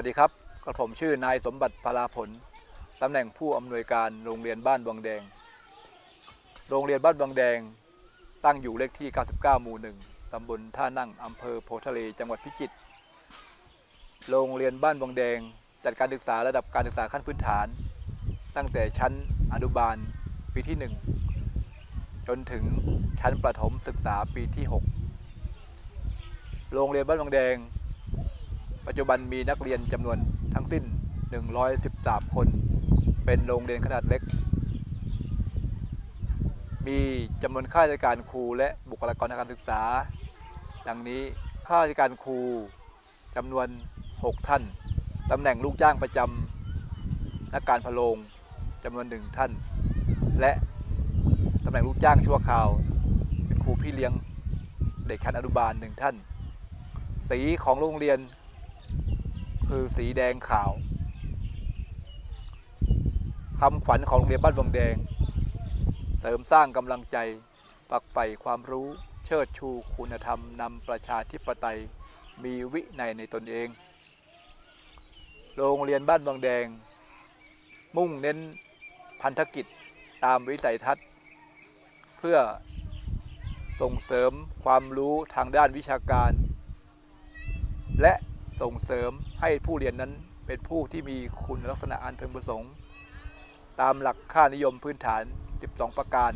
วัสดีครับกระผมชื่อนายสมบัติพลาผลตำแหน่งผู้อำนวยการโรงเรียนบ้านวังแดง โรงเรียนบ้านวังแดง ตั้งอยู่เลขที่ 99 หมู่หนึ่งตำบลท่านั่งอำเภอโพทะเล จังหวัดพิจิตร โรงเรียนบ้านวังแดง จัดการศึกษาระดับการศึกษาขั้นพื้นฐาน ตั้งแต่ชั้นอนุบาลปีที่ 1 จนถึงชั้นประถมศึกษาปีที่ 6 โรงเรียนบ้านวังแดง ปัจจุบันมีนักเรียนจำนวนทั้งสิ้น 113 คน เป็นโรงเรียนขนาดเล็ก มีจำนวนข้าราชการครูและบุคลากรทางการศึกษา ดังนี้ข้าราชการครูจำนวน 6 ท่านตำแหน่งลูกจ้างประจำนักการพะโรงจำนวนหนึ่งท่าน และตำแหน่งลูกจ้างชั่วคราว เป็นครูพี่เลี้ยงเด็กชั้นอนุบาลหนึ่งท่าน สีของโรงเรียน คือสีแดงขาวคำขวัญของโรงเรียนบ้านวังแดง เสริมสร้างกำลังใจปลักใฝ่ความรู้เชิดชูคุณธรรมนำประชาธิปไตยมีวินัยในตนเอง โรงเรียนบ้านวังแดง มุ่งเน้นพันธกิจตามวิสัยทัศน์ เพื่อส่งเสริมความรู้ทางด้านวิชาการ และส่งเสริม ให้ผู้เรียนนั้นเป็นผู้ที่มีคุณลักษณะอันพึงประสงค์ ตามหลักค่านิยมพื้นฐาน 12 ประการ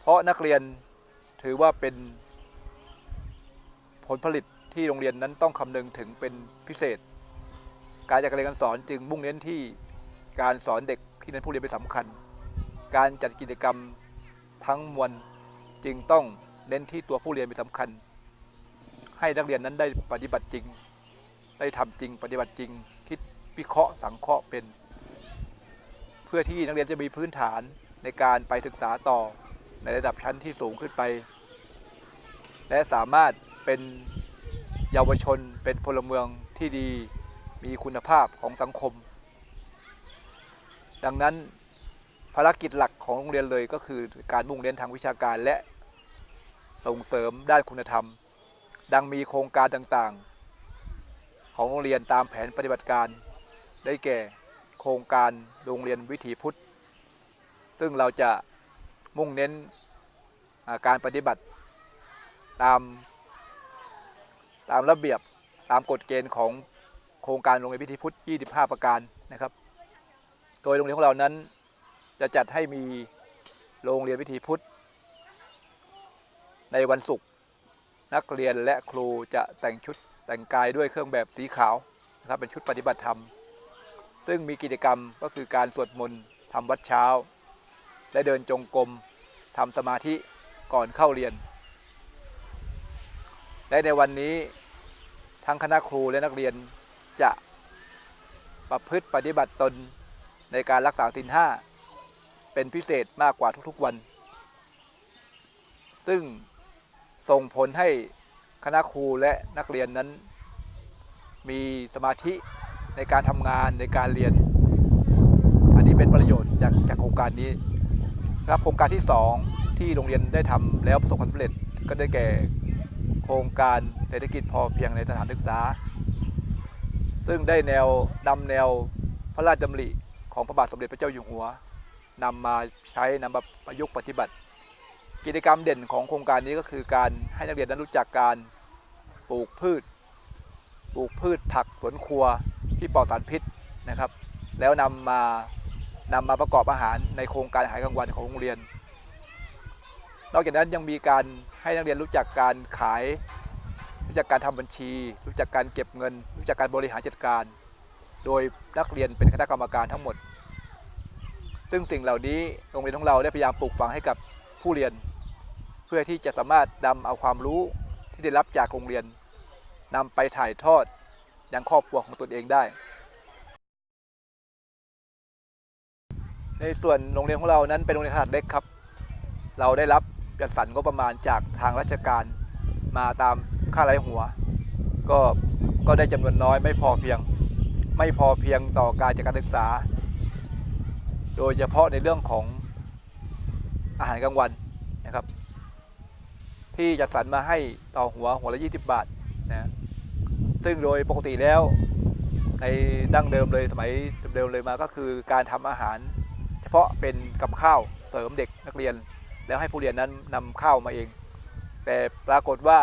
เพราะนักเรียนถือว่าเป็นผลผลิตที่โรงเรียนนั้นต้องคำนึงถึงเป็นพิเศษ การจัดการเรียนการสอนจึงมุ่งเน้นที่การสอนเด็กที่นั้นผู้เรียนเป็นสำคัญ การจัดกิจกรรมทั้งมวลจึงต้องเน้นที่ตัวผู้เรียนเป็นสำคัญ ให้นักเรียนนั้นได้ปฏิบัติจริง ได้ทำจริง ปฏิบัติจริง คิดวิเคราะห์สังเคราะห์เป็น เพื่อที่นักเรียนจะมีพื้นฐานในการไปศึกษาต่อในระดับชั้นที่สูงขึ้นไป และสามารถเป็นเยาวชนเป็นพลเมืองที่ดีมีคุณภาพของสังคม ดังนั้นภารกิจหลักของโรงเรียนเลยก็คือการมุ่งเน้นทางวิชาการและส่งเสริมด้านคุณธรรม ดังมีโครงการต่างๆ ของโรงเรียนตามแผนปฏิบัติการ ได้แก่โครงการโรงเรียนวิถีพุทธ ซึ่งเราจะมุ่งเน้นาการปฏิบัติตามตามระเบียบตามกฎเกณฑ์ของโครงการโรงเรียนวิถีพุทธ 25 ประการนะครับ โดยโรงเรียนของเรานั้นจะจัดให้มีโรงเรียนวิถีพุทธ ในวันศุกร์ นักเรียนและครูจะแต่งชุดแต่งกายด้วยเครื่องแบบสีขาวนะครับเป็นชุดปฏิบัติธรรม ซึ่งมีกิจกรรมก็คือการสวดมนต์ทำวัดเช้า และเดินจงกรมทำสมาธิก่อนเข้าเรียน และในวันนี้ทั้งคณะครูและนักเรียนจะประพฤติปฏิบัติตนในการรักษาศีลห้าเป็นพิเศษมากกว่าทุกๆวัน ซึ่ง ส่งผลให้คณะครูและนักเรียนนั้น มีสมาธิในการทำงานในการเรียน อันนี้เป็นประโยชน์จากจากโครงการนี้ครับโครงการที่ 2 ที่โรงเรียนได้ทำแล้วประสบความสำเร็จก็ได้แก่โครงการเศรษฐกิจพอเพียงในสถานศึกษา ซึ่งได้แนวนำแนวพระราชดำริของพระบาทสมเด็จพระเจ้าอยู่หัวนำมาใช้นำมาประยุกต์ปฏิบัติ กิจกรรมเด่นของโครงการนี้ก็คือการให้นักเรียนนั้นรู้จักการปลูกพืช ปลูกพืชผักสวนครัวที่ปลอดสารพิษนะครับ แล้วนำมานำมาประกอบอาหารในโครงการอาหารกลางวันของโรงเรียน นอกจากนั้นยังมีการให้นักเรียนรู้จักการขาย รู้จักการทำบัญชี รู้จักการเก็บเงิน รู้จักการบริหารจัดการ โดยนักเรียนเป็นคณะกรรมการทั้งหมด ซึ่งสิ่งเหล่านี้โรงเรียนของเราได้พยายามปลูกฝังให้กับผู้เรียน เพื่อที่จะสามารถนำเอาความรู้ที่ได้รับจากโรงเรียนนำไปถ่ายทอดยังครอบครัวของตนเองได้ ในส่วนโรงเรียนของเรานั้นเป็นโรงเรียนขนาดเล็กครับ เราได้รับจัดสรรงบประมาณจากทางราชการมาตามค่าไร้หัว ก็ก็ได้จำนวนน้อยไม่พอเพียง ไม่พอเพียงต่อการจัดการศึกษา โดยเฉพาะในเรื่องของอาหารกลางวัน ที่จัดสรรมาให้ต่อหัวหัวละ 20 บาทนะซึ่งโดยปกติแล้วในดั้งเดิมเลยสมัยเดิมเลยมาก็คือการทำอาหาร เฉพาะเป็นกับข้าวเสริมเด็กนักเรียน แล้วให้ผู้เรียนนั้นนำข้าวมาเอง แต่ปรากฏว่า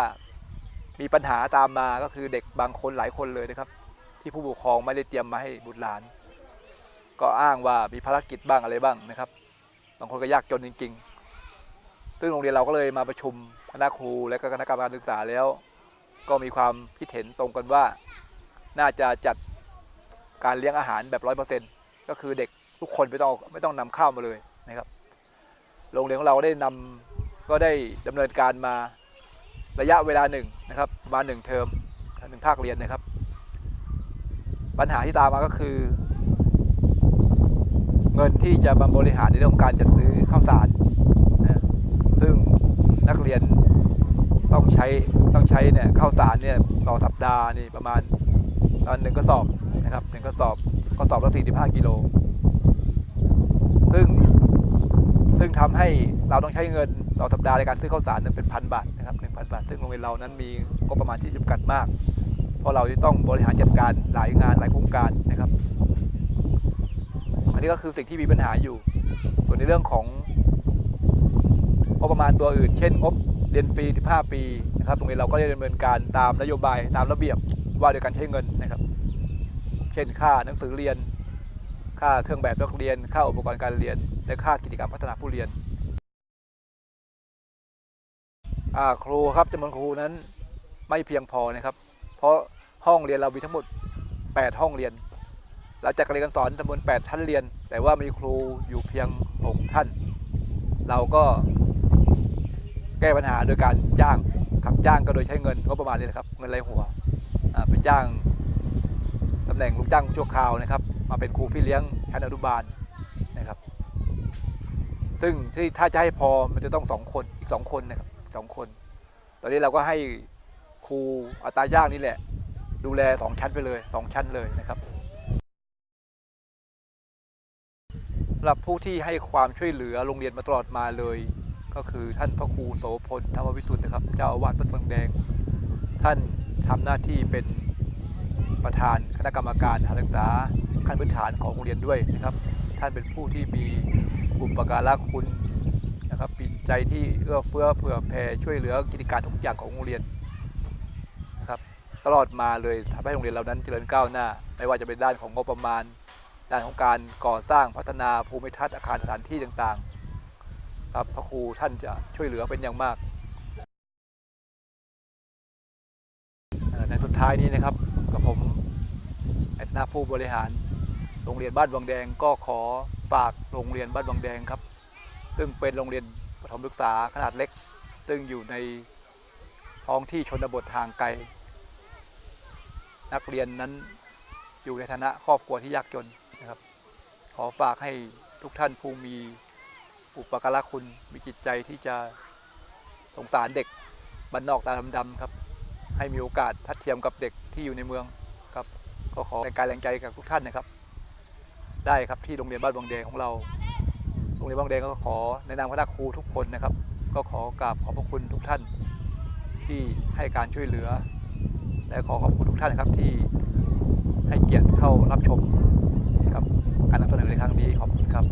มีปัญหาตามมาก็คือเด็กบางคนหลายคนเลยนะครับ ที่ผู้ปกครองไม่ได้เตรียมมาให้บุตรหลาน ก็อ้างว่ามีภารกิจบ้างอะไรบ้างนะครับ บางคนก็ยากจนจริง ๆ ซึ่งโรงเรียนเราก็เลยมาประชุม คณะครูและก็คณะกรรมการศึกษาแล้ว ก็มีความคิดเห็นตรงกันว่า น่าจะจัดการเลี้ยงอาหารแบบร้อยเปอร์เซ็นต์ก็คือเด็กทุกคนไม่ต้องไม่ต้องนำข้าวมาเลยนะครับ โรงเรียนของเราได้นำก็ได้ดำเนินการมาระยะเวลาหนึ่งนะครับประมาณหนึ่งเทอมหนึ่งภาคเรียนนะครับ ปัญหาที่ตามมาก็คือ เงินที่จะมาบริหารในเรื่องของการจัดซื้อข้าวสารนะซึ่งนักเรียน ต้องใช้ต้องใช้เนี่ยข้าวสารเนี่ยต่อสัปดาห์นี่ประมาณตอนหนึ่งกระสอบนะครับหนึ่งกระสอบกระสอบละ45กิโลซึ่งซึ่งทำให้เราต้องใช้เงินต่อสัปดาห์ในการซื้อข้าวสารนั้นเป็นพันบาทนะครับหนึ่งพันบาท ซึ่งโรงเรียนเรานั้นมีงบประมาณที่จำกัดมาก เพราะเราจะต้องบริหารจัดการหลายงานหลายโครงการนะครับ อันนี้ก็คือสิ่งที่มีปัญหาอยู่ ส่วนในเรื่องของงบประมาณตัวอื่น เช่นงบ เรียนฟรี 15 ปีนะครับโรงเรียนเราก็ได้ดำเนินการตามนโยบายตามระเบียบว่าโดยการใช้เงินนะครับ เช่นค่าหนังสือเรียน ค่าเครื่องแบบนักเรียน ค่าอุปกรณ์การเรียน และค่ากิจกรรมพัฒนาผู้เรียนครูครับจำนวนครูนั้นไม่เพียงพอนะครับ เพราะห้องเรียนเรามีทั้งหมด 8 ห้องเรียนเราจัดการเรียนการสอนจำนวน 8 ชั้นเรียน แต่ว่ามีครูอยู่เพียง 6 ท่าน เราก็ ก้ปัญหาโดยการจ้างครับจ้างก็โดยใช้เงินก็ประมาณนี้นะครับเงินรหัวไปจ้างตำแหน่งลูกจ้างชั่วคราวนะครับ มาเป็นครูพี่เลี้ยงชั้นอนุบาลนะครับ ซึ่งที่ถ้าจะให้พอมันจะต้องสองคนอีกสองคนนะครับสองคน ตอนนี้เราก็ให้ครูอัตราจ้างนี่แหละ ดูแลสองชั้นไปเลยสองชั้นเลยนะครับสำหรับผู้ที่ให้ความช่วยเหลือโรงเรียนมาตลอดมาเลย ก็คือท่านพระครูโสพลธรรมวิสุทธิ์นะครับ เจ้าอาวาสวัดฟังแดง ท่านทำหน้าที่เป็นประธานคณะกรรมการการศึกษาขั้นพื้นฐานของโรงเรียนด้วยนะครับ ท่านเป็นผู้ที่มีอุปการะคุณนะครับมีใจที่เอื้อเฟื้อเผื่อแผ่ช่วยเหลือกิจการทุกอย่างของโรงเรียนนะครับ ตลอดมาเลยทำให้โรงเรียนเรานั้นเจริญก้าวหน้า ไม่ว่าจะเป็นด้านของงบประมาณ ด้านของการก่อสร้างพัฒนาภูมิทัศน์อาคารสถานที่ต่างๆ ครับพระครูท่านจะช่วยเหลือเป็นอย่างมากในสุดท้ายนี้นะครับกับผมในฐานะผู้บริหาร โรงเรียนบ้านวังแดงก็ขอฝากโรงเรียนบ้านวังแดงครับ ซึ่งเป็นโรงเรียนประถมศึกษาขนาดเล็ก ซึ่งอยู่ในท้องที่ชนบทห่างไกล นักเรียนนั้นอยู่ในฐานะครอบครัวที่ยากจนนะครับ ขอฝากให้ทุกท่านผู้มี อุปการะคุณมีจิตใจที่จะสงสารเด็กบ้านนอกตาดำๆครับ ให้มีโอกาสทัดเทียมกับเด็กที่อยู่ในเมืองครับ ก็ขอเป็นการแรงใจกับทุกท่านนะครับ ได้ครับที่โรงเรียนบ้านบางแดงของเรา โรงเรียนบางแดงก็ขอในนามคณะครูทุกคนนะครับ ก็ขอกราบขอบพระคุณทุกท่าน ที่ให้การช่วยเหลือ และขอขอบคุณทุกท่านนะครับที่ให้เกียรติเข้ารับชมครับการนำเสนอในครั้งนี้ขอบคุณครับ